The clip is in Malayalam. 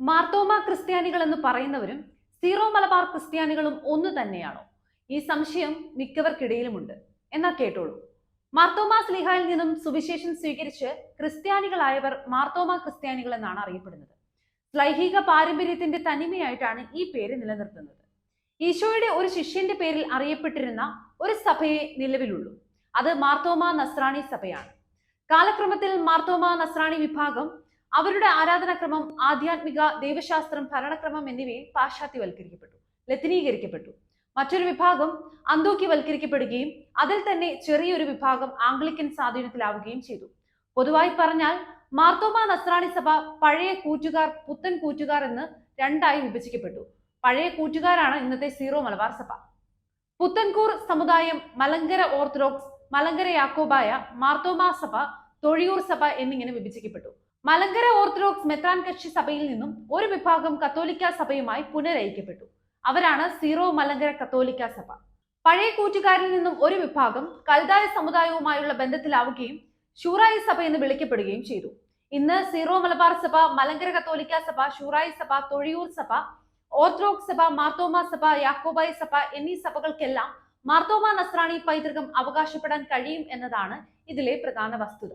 മാർത്തോമ ക്രിസ്ത്യാനികൾ എന്ന് പറയുന്നവരും സീറോ മലബാർ ക്രിസ്ത്യാനികളും ഒന്ന് തന്നെയാണോ? ഈ സംശയം മിക്കവർക്കിടയിലുമുണ്ട്. എന്നാ കേട്ടോളൂ. മാർത്തോമ സ്ലിഹായിൽ നിന്നും സുവിശേഷം സ്വീകരിച്ച് ക്രിസ്ത്യാനികളായവർ മാർത്തോമ ക്രിസ്ത്യാനികൾ എന്നാണ് അറിയപ്പെടുന്നത്. സ്ലൈഹിക പാരമ്പര്യത്തിന്റെ തനിമയായിട്ടാണ് ഈ പേര് നിലനിർത്തുന്നത്. ഈശോയുടെ ഒരു ശിഷ്യന്റെ പേരിൽ അറിയപ്പെട്ടിരുന്ന ഒരു സഭയെ നിലവിലുള്ളൂ. അത് മാർത്തോമ നസ്രാണി സഭയാണ്. കാലക്രമത്തിൽ മാർത്തോമ നസ്രാണി വിഭാഗം അവരുടെ ആരാധനാക്രമം ആധ്യാത്മിക ദൈവശാസ്ത്രം ഭരണക്രമം എന്നിവയിൽ പാശ്ചാത്യവൽക്കരിക്കപ്പെട്ടു ലത്തിനീകരിക്കപ്പെട്ടു. മറ്റൊരു വിഭാഗം അന്തോക്കിവൽക്കരിക്കപ്പെടുകയും അതിൽ തന്നെ ചെറിയൊരു വിഭാഗം ആംഗ്ലിക്കൻ സ്വാധീനത്തിലാവുകയും ചെയ്തു. പൊതുവായി പറഞ്ഞാൽ മാർത്തോമ നസ്രാണി സഭ പഴയ കൂറ്റുകാർ പുത്തൻ കൂറ്റുകാർ എന്ന് രണ്ടായി വിഭജിക്കപ്പെട്ടു. പഴയ കൂറ്റുകാരാണ് ഇന്നത്തെ സീറോ മലബാർ സഭ. പുത്തൻകൂർ സമുദായം മലങ്കര ഓർത്തഡോക്സ് മലങ്കര യാക്കോബായ മാർത്തോമ സഭ തൊഴിയൂർ സഭ എന്നിങ്ങനെ വിഭജിക്കപ്പെട്ടു. മലങ്കര ഓർത്തഡോക്സ് മെത്രാൻ കക്ഷി സഭയിൽ നിന്നും ഒരു വിഭാഗം കത്തോലിക്ക സഭയുമായി പുനരയിക്കപ്പെട്ടു. അവരാണ് സീറോ മലങ്കര കത്തോലിക്ക സഭ. പഴയ കൂറ്റുകാരിൽ നിന്നും ഒരു വിഭാഗം കൽതായ സമുദായവുമായുള്ള ബന്ധത്തിലാവുകയും ഷൂറായി സഭ എന്ന് വിളിക്കപ്പെടുകയും ചെയ്തു. ഇന്ന് സീറോ മലബാർ സഭ മലങ്കര കത്തോലിക്ക സഭ ഷൂറായി സഭ തൊഴിയൂർ സഭ ഓർത്തഡോക്സ് സഭ മാർത്തോമ സഭ യാക്കോബായി സഭ എന്നീ സഭകൾക്കെല്ലാം മാർത്തോമ നസ്രാണി പൈതൃകം അവകാശപ്പെടാൻ കഴിയും എന്നതാണ് ഇതിലെ പ്രധാന വസ്തുത.